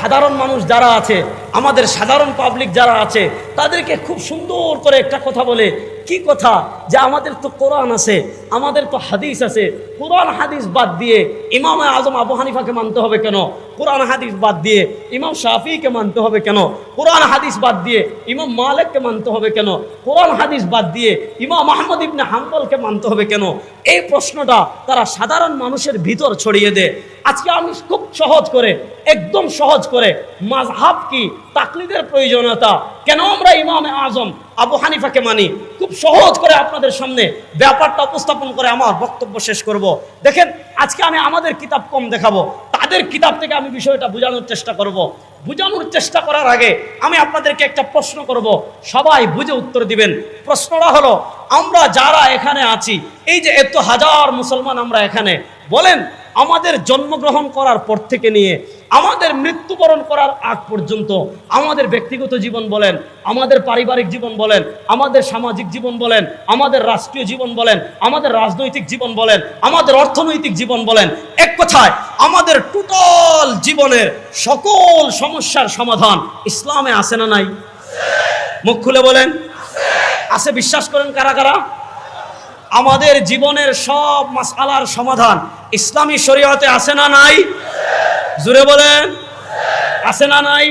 সাধারণ মানুষ যারা আছে আমাদের সাধারণ পাবলিক যারা আছে, তাদেরকে খুব সুন্দর করে একটা কথা বলে। কি কথা? যে আমাদের তো কোরআন আছে, আমাদের তো হাদিস আছে। কোরআন হাদিস বাদ দিয়ে ইমাম আজম আবু হানিফাকে মানতে হবে কেন? কোরআন হাদিস বাদ দিয়ে ইমাম শাফিকে মানতে হবে কেন? কোরআন হাদিস বাদ দিয়ে ইমাম মালিককে মানতে হবে কেন? কোরআন হাদিস বাদ দিয়ে ইমাম আহমদ ইবনে হাম্বলকে মানতে হবে কেন? এই প্রশ্নটা তারা সাধারণ মানুষের ভিতর ছড়িয়ে দেয়। আজকে আমি খুব সহজ করে, একদম সহজ করে, মাযহাব কি? তাকলিদের প্রয়োজনীয়তা। কেন আমরা ইমামে আজম আবু হানিফাকে মানি? খুব সহজ করে আপনাদের সামনে ব্যাপারটা উপস্থাপন করে আমার বক্তব্য শেষ করব। দেখেন, আজকে আমি আমাদের কিতাব কম দেখাবো। তাদের কিতাব থেকে আমি বিষয়টা বোঝানোর চেষ্টা করব। বোঝানোর চেষ্টা করার আগে আমি আপনাদেরকে একটা প্রশ্ন করব। সবাই বুঝে উত্তর দিবেন। প্রশ্নটা হলো, আমরা যারা এখানে আছি, এই যে এত হাজার মুসলমান আমরা এখানে, বলেন আমাদের জন্মগ্রহণ করার পর থেকে নিয়ে, আমাদের মৃত্যুবরণ করার আগ পর্যন্ত আমাদের ব্যক্তিগত জীবন বলেন, আমাদের পারিবারিক জীবন বলেন, আমাদের সামাজিক জীবন বলেন, আমাদের রাষ্ট্রীয় জীবন বলেন, আমাদের রাজনৈতিক জীবন বলেন, আমাদের অর্থনৈতিক জীবন বলেন, এক কথায় আমাদের টোটাল জীবনের সকল সমস্যার সমাধান ইসলামে আছে না নাই? মুখ খুলে বলেন। আছে, বিশ্বাস করেন কারা কারা? আমাদের জীবনের সব মাসালার সমাধান ইসলামী শরীয়তে আছে না নাই? জুড়ে বলেন। আছে না নাই?